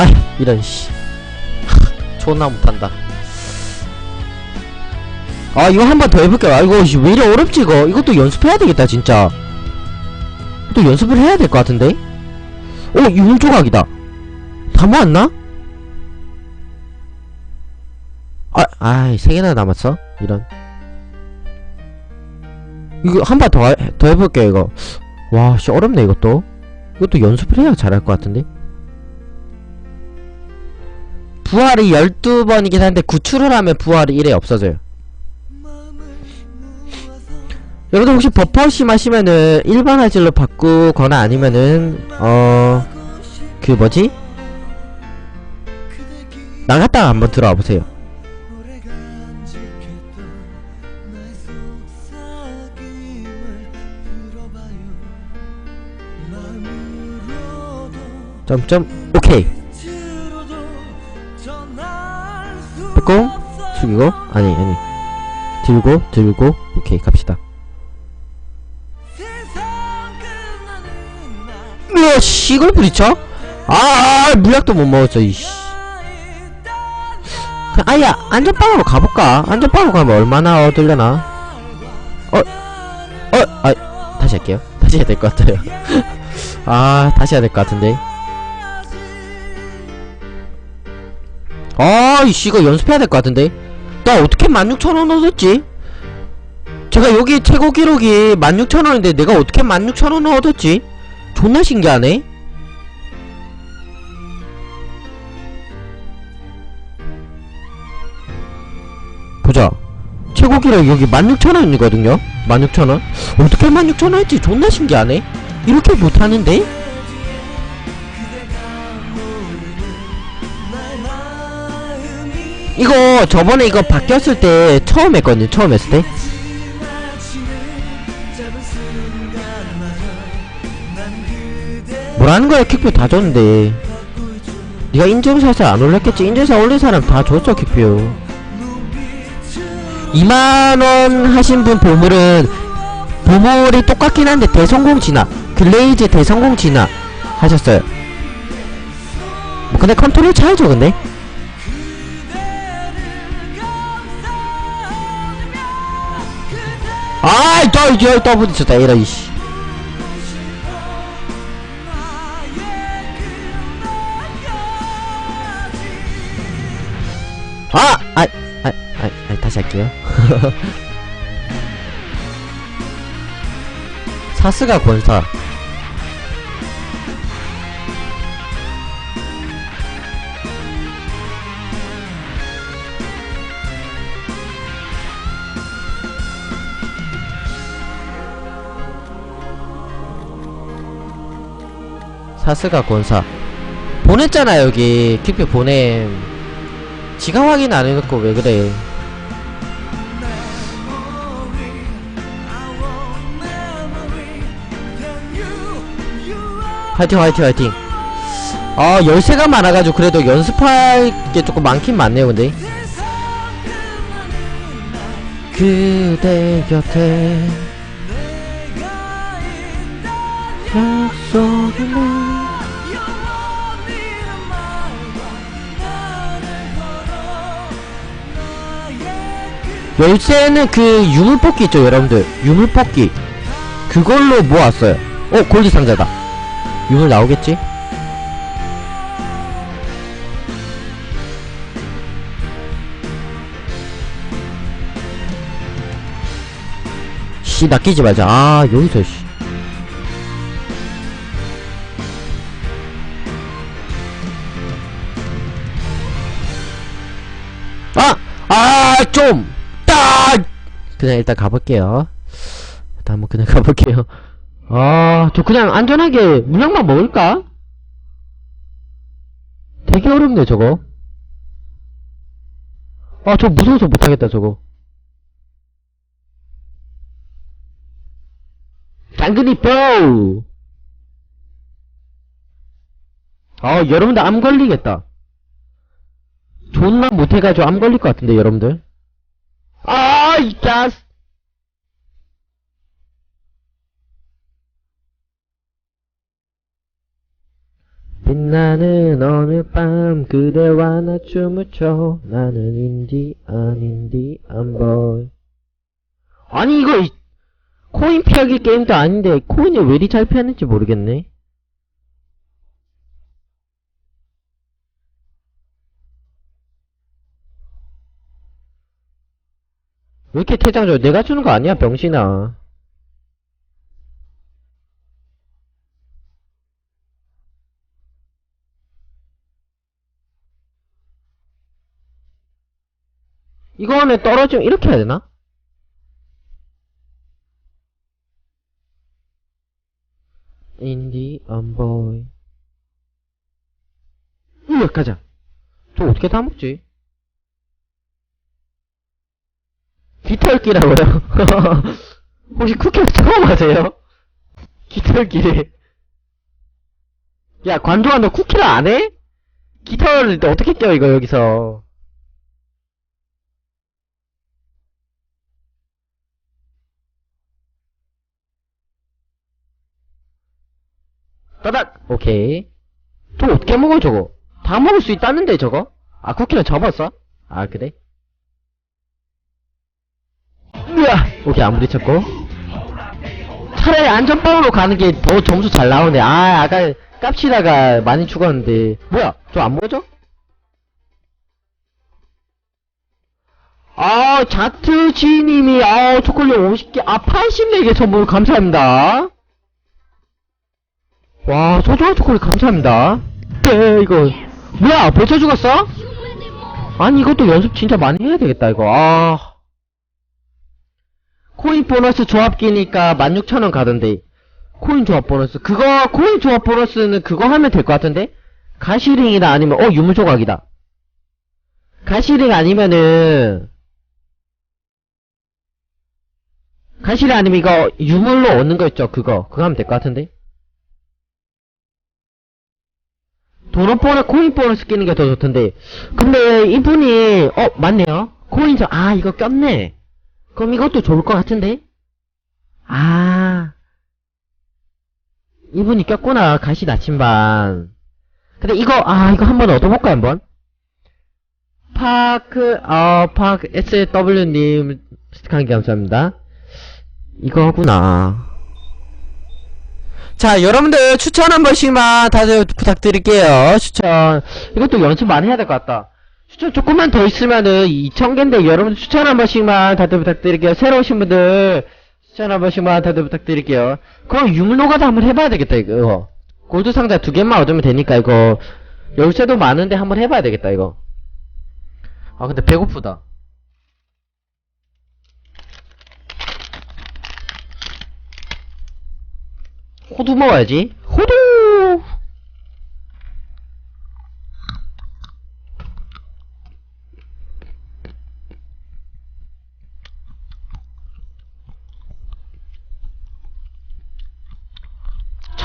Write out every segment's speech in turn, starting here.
아 이런 씨 존나 못한다 아 이거 한 번 더 해볼게요 아 이거 씨, 왜 이래 어렵지 이거 이것도 연습해야 되겠다 진짜 또 연습을 해야 될 것 같은데 오 유물 조각이다 다 모았나? 아, 아이, 세 개나 남았어? 이런. 이거 한 번 더, 더 해볼게요, 이거. 와, 씨, 어렵네, 이것도. 이것도 연습을 해야 잘할 것 같은데? 부활이 12번이긴 한데, 구출을 하면 부활이 1에 없어져요. 여러분들 혹시 버퍼 심 하시면은 일반 화질로 바꾸거나 아니면은 어... 그 뭐지? 나갔다가 한번 들어와 보세요. 점점 오케이. 뺏고 숙이고 아니 아니 들고 들고 오케이 갑시다. 으아 씨 이걸 부딪혀? 아 물약도 못 먹었어 이씨. 아야 안전빵으로 가볼까? 안전빵으로 가면 얼마나 얻으려나? 어? 어? 아 다시 할게요. 다시 해야 될 것 같아요. 아 다시 해야 될 것 같은데. 아 이씨 이거 연습해야 될 것 같은데 나 어떻게 16,000원 얻었지? 제가 여기 최고 기록이 16,000원인데 내가 어떻게 16,000원을 얻었지? 존나 신기하네 보자 최고 기록 여기 16,000원이거든요 16,000원 어떻게 16,000원 했지 존나 신기하네 이렇게 못하는데? 이거 저번에 이거 바뀌었을 때 처음 했거든요 처음 했을 때. 뭐라는 거야? 킥뷰 다 줬는데. 네가 인증샷을 안 올렸겠지? 인증샷 올린 사람 다 줬어 킥뷰 2만원 하신 분 보물은 보물이 똑같긴 한데 대성공 진화 글레이즈 대성공 진화 하셨어요. 뭐 근데 컨트롤 차이죠 근데 또 이제 또 부딪혔다 이런 이씨 아! 아! 아! 아! 아 다시 할게요 사스가 권사 사스가 권사. 보냈잖아 여기. 킥표 보냄. 지가 확인 안 해놓고 왜 그래? 화이팅 화이팅 화이팅. 아 열쇠가 많아가지고 그래도 연습할 게 조금 많긴 많네요 근데. 그대 곁에 약속을 열쇠는 그 유물뽑기 있죠 여러분들 유물뽑기 그걸로 모았어요 어 골드 상자다 유물 나오겠지? 씨 낚이지 말자 아 여기서 씨 아! 아, 좀! 딱! 그냥 일단 가볼게요. 일단 한번 그냥 가볼게요. 아, 저 그냥 안전하게 물량만 먹을까? 되게 어렵네, 저거. 아, 저 무서워서 못하겠다, 저거. 당근이 뽀! 아, 여러분들 암 걸리겠다. 존나 못해가지고 암 걸릴 것 같은데 여러분들 아이짜 빛나는 어느 밤 그대와 나 춤을 춰 나는 인디안 인디안 보이 아니 이거 이- 코인 피하기 게임도 아닌데 코인이 왜 이리 잘 피하는지 모르겠네 왜 이렇게 퇴장 줘? 내가 주는 거 아니야 병신아 이거는 떨어지면 이렇게 해야 되나? 인디 언보이 으 가자 저 어떻게 다 먹지? 깃털기라고요? 혹시 쿠키 처음 하세요? 깃털기 야 관종아 너 쿠키를 안 해? 깃털을 어떻게 껴 이거 여기서 따닥! 오케이. 저거 어떻게 먹어, 저거? 다 먹을 수 있다는데, 저거? 아, 쿠키는 접었어? 아, 그래? 으아! 오케이, 안 부딪혔고. 차라리 안전빵으로 가는 게 더 점수 잘 나오네. 아, 아까 깝치다가 많이 죽었는데. 뭐야? 저안 먹어져? 아, 자트지님이, 아, 초콜릿 50개, 아, 84개 선물 감사합니다. 와, 소중한 초콜릿 감사합니다. 네, 이거. 뭐야, 벌써 죽었어? 아니, 이것도 연습 진짜 많이 해야 되겠다, 이거. 아. 코인 보너스 조합기니까 16,000원 가던데. 코인 조합 보너스. 그거, 코인 조합 보너스는 그거 하면 될 것 같은데? 가시링이다, 아니면, 어, 유물 조각이다. 가시링 아니면은, 가시링 아니면 이거, 유물로 얻는 거 있죠, 그거. 그거 하면 될 것 같은데? 도넛 보너, 코인 보너스 끼는 게 더 좋던데. 근데 이분이, 어, 맞네요. 코인 저, 아, 이거 꼈네. 그럼 이것도 좋을 것 같은데? 아. 이분이 꼈구나, 가시 나침반. 근데 이거, 아, 이거 한번 얻어볼까, 한번? 파크, 어, 파크, SW님, 한개 감사합니다. 이거구나. 자, 여러분들 추천 한 번씩만 다들 부탁드릴게요. 추천. 이것도 연습 많이 해야 될 것 같다. 추천 조금만 더 있으면은 2,000개인데 여러분들 추천 한 번씩만 다들 부탁드릴게요. 새로 오신 분들 추천 한 번씩만 다들 부탁드릴게요. 그럼 유물노가다 한번 해봐야 되겠다, 이거. 골드 상자 두 개만 얻으면 되니까, 이거. 열쇠도 많은데 한번 해봐야 되겠다, 이거. 아, 근데 배고프다. 호두 먹어야지. 호두!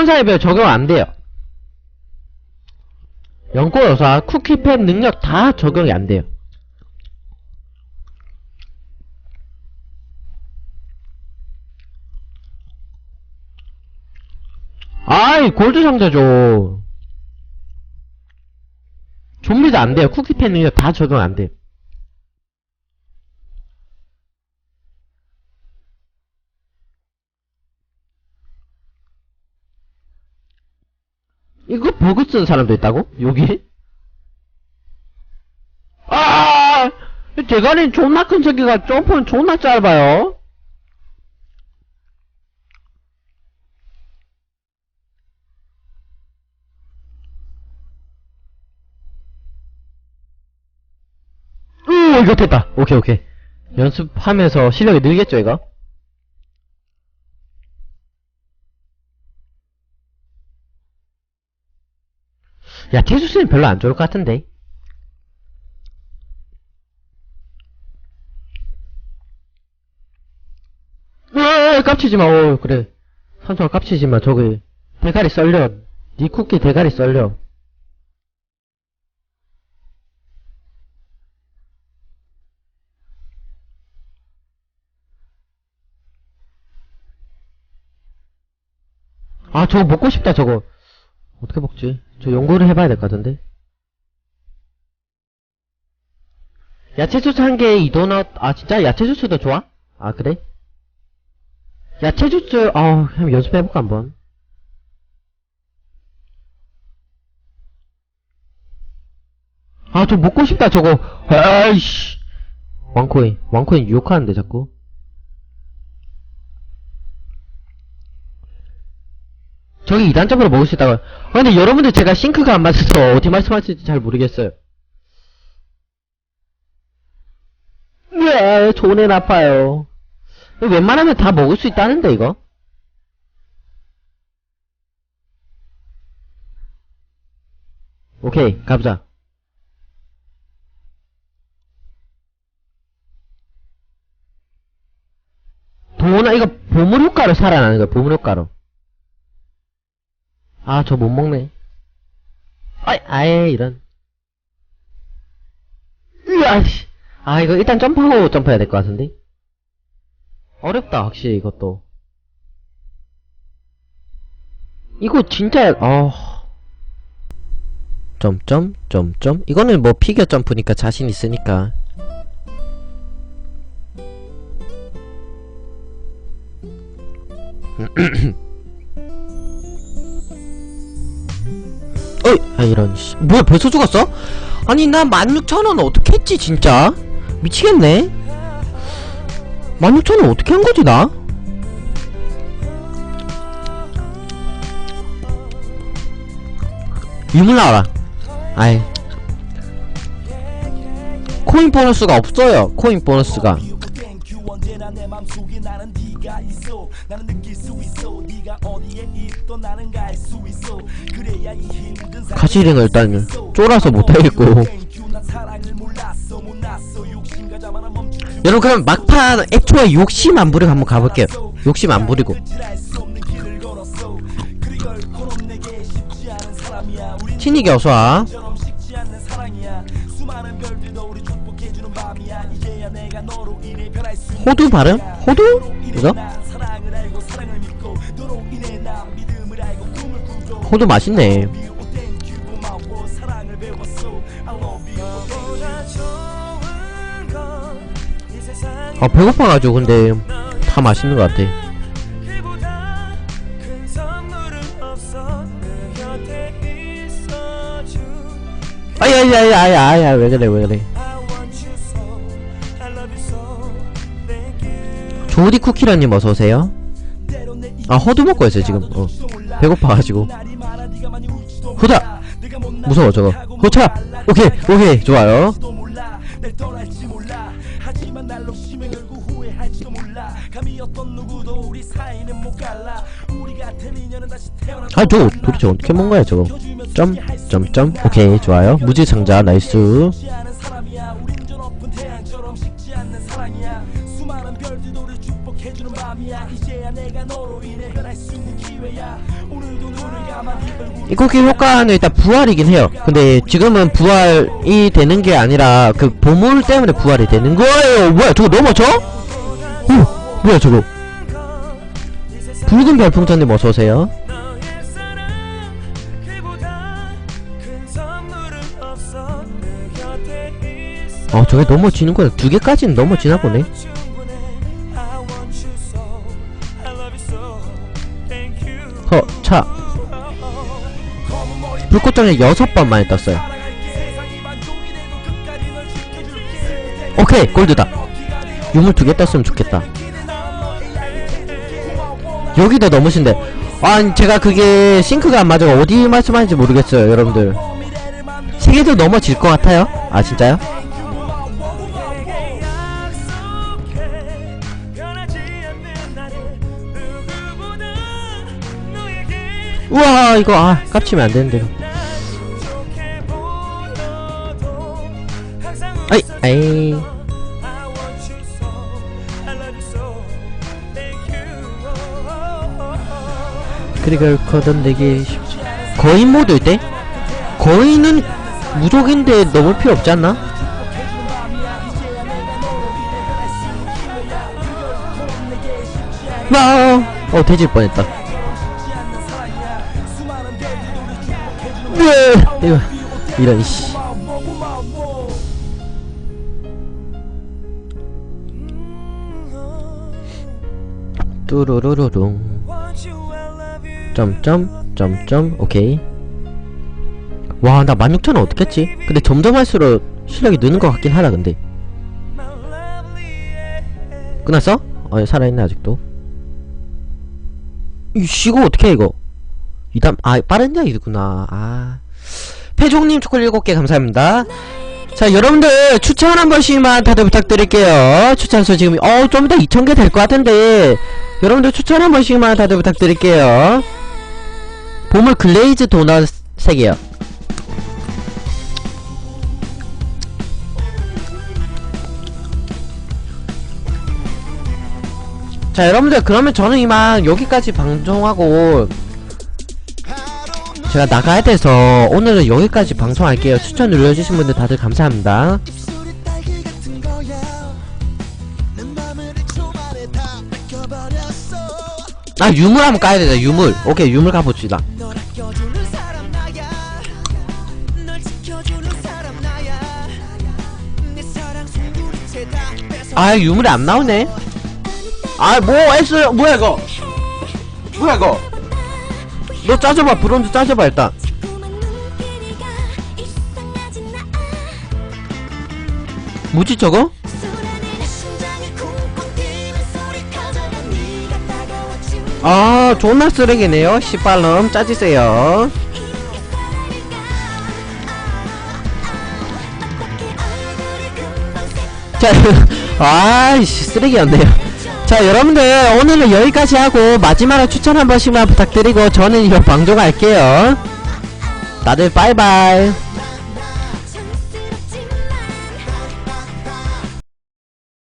천사의 별 적용 안 돼요. 연꽃 여사, 쿠키팬 능력 다 적용이 안 돼요. 아이, 골드 상자죠. 좀비도 안 돼요. 쿠키팬 능력 다 적용 안 돼요. 이거 버그 쓰는 사람도 있다고? 여기? 아! 이 대가리 존나 큰 새끼가 점프는 존나 짧아요. 으, 이거 됐다. 오케이, 오케이. 연습하면서 실력이 늘겠죠, 이거? 야, 티수스는 별로 안 좋을 것 같은데. 으, 깝치지 마, 어, 그래. 선수가 깝치지 마, 저기. 대가리 썰려. 니 쿠키 대가리 썰려. 아, 저거 먹고 싶다, 저거. 어떻게 먹지? 저 연구를 해봐야 될 것 같은데. 야채 주스 한 개에 이 도넛, 아, 진짜? 야채 주스도 좋아? 아, 그래? 야채 주스, 어, 한번 연습해볼까, 한번. 아, 저 먹고 싶다, 저거. 아이씨. 왕코인. 왕코인 유혹하는데, 자꾸. 저기 이단점으로 먹을 수 있다고. 아, 근데 여러분들 제가 싱크가 안 맞아서 어디 말씀하실지 잘 모르겠어요. 왜, 좋은 애 나빠요. 웬만하면 다 먹을 수 있다는데, 이거? 오케이, 가보자. 도나, 이거 보물 효과로 살아나는 거야, 보물 효과로. 아, 저 못 먹네. 아이, 아예, 이런. 으아, 씨. 아, 이거 일단 점프하고 점프해야 될 것 같은데? 어렵다, 확실히, 이것도. 이거 진짜, 어. 점점, 점점. 이거는 뭐 피겨 점프니까 자신 있으니까. 어이! 아, 이런, 씨. 뭐야, 벌써 죽었어? 아니, 나 16,000원 어떻게 했지, 진짜? 미치겠네? 16,000원 어떻게 한 거지, 나? 유물 나와라. 아이. 코인 보너스가 없어요, 코인 보너스가. 네가 있어. 나는 느낄 수 있어. 네가 어디에 있던 나는 갈 수 있어. 그래야 이 힘든 삶을 가시링을 일단 쫄아서 못하겠고. 멈추지 여러분, 그럼 막판 애초에 욕심 안 부리고 한번 가볼게요. 욕심 안 부리고. 친이기 어서와. 호두 발음? 호두? 너로 인해 이거? 난 사랑을 알고 사랑을 믿고 너로 인해 난 믿음을 알고 꿈을 꾸고 호두 맛있네. 아, 배고파가지고, 근데, 다 맛있는 것 같아. 아이, 아이, 아이, 아이, 왜 그래, 왜 그래. 조디 쿠키라님 어서오세요. 아, 호두 먹고 있어요, 지금. 어. 배고파가지고. 후다! 무서워, 저거. 말라. 오케이, 오케이, 좋아요. 아, 저거 도대체 어떻게 먹은 거야, 저거. 점, 점, 점. 오케이, 좋아요. 무지상자, 나이스. 식지 않은 사람이야. 우린 저 높은 태양처럼 식지 않는 사랑이야. 수많은 별들도 우리 축복해주는 밤이야. 이제야 내가 너로 인해 변할 수 있는 기회야. 오늘도 눈을 감아 네 얼굴 이 쿠키 효과는 일단 부활이긴 해요. 근데 지금은 부활이 되는 게 아니라 그 보물 때문에 부활이 되는 거예요. 뭐야, 저거 넘어져? 오, 뭐야, 저거. 붉은 별풍선님 어서오세요. 어 어, 저게 넘어지는 거야. 두 개까지는 넘어지나 보네. 충분해 I want you so I love you so Thank you 허, 차. 검은 머리 불꽃전에 여섯 번만에 떴어요. 오케이, 골드다. 유물 두 개 떴으면 좋겠다. 여기도 넘으신데. 아, 제가 그게 싱크가 안 맞아. 어디 말씀하는지 모르겠어요, 여러분들. 세 개도 넘어질 것 같아요? 아, 진짜요? 우와, 이거, 아, 깝치면 안 되는데. 이거. 아이, 아이. 그리고 거든 되기 쉽지. 거인 모드일 때? 거인은 무적인데 넘을 필요 없지 않나? 와, 어, 돼질 뻔했다. 네. 이거 이런 씨. 뚜루루루룽. 점점 점점 오케이. 와 나 16,000원 어떻겠지? 근데 점점 할수록 실력이 느는 것 같긴 하다 근데. 끝났어? 어 살아있네 아직도. 이씨 이거 어떻게 이거? 이담 아 빠른 이야기구나. 아. 패종님 초콜릿 7개 감사합니다. 자, 여러분들 추천 한 번씩만 다들 부탁드릴게요. 추천 수 지금 어좀 이따 2,000개 될 것 같은데 여러분들 추천 한 번씩만 다들 부탁드릴게요. 보물 글레이즈 도넛 3개요. 자, 여러분들 그러면 저는 이만 여기까지 방송하고 제가 나가야 돼서 오늘은 여기까지 방송할게요. 추천 눌러주신 분들 다들 감사합니다. 입술이 딸기 같은 거야 내 맘을 1초 만에 다 뺏겨버렸어 아 유물 한번 까야 되다 유물. 오케이 유물 가봅시다. 아 유물이 안 나오네. 아뭐 S 뭐야 이거? 뭐야 이거? 너 짜줘봐 브론즈 짜줘봐 일단. 뭐지 저거? 아 존나 쓰레기네요. 씨발놈 짜지세요. 자, 아이씨 쓰레기였네요. 자 여러분들 오늘은 여기까지 하고 마지막으로 추천 한 번씩만 부탁드리고 저는 이거 방송할게요. 다들 바이바이.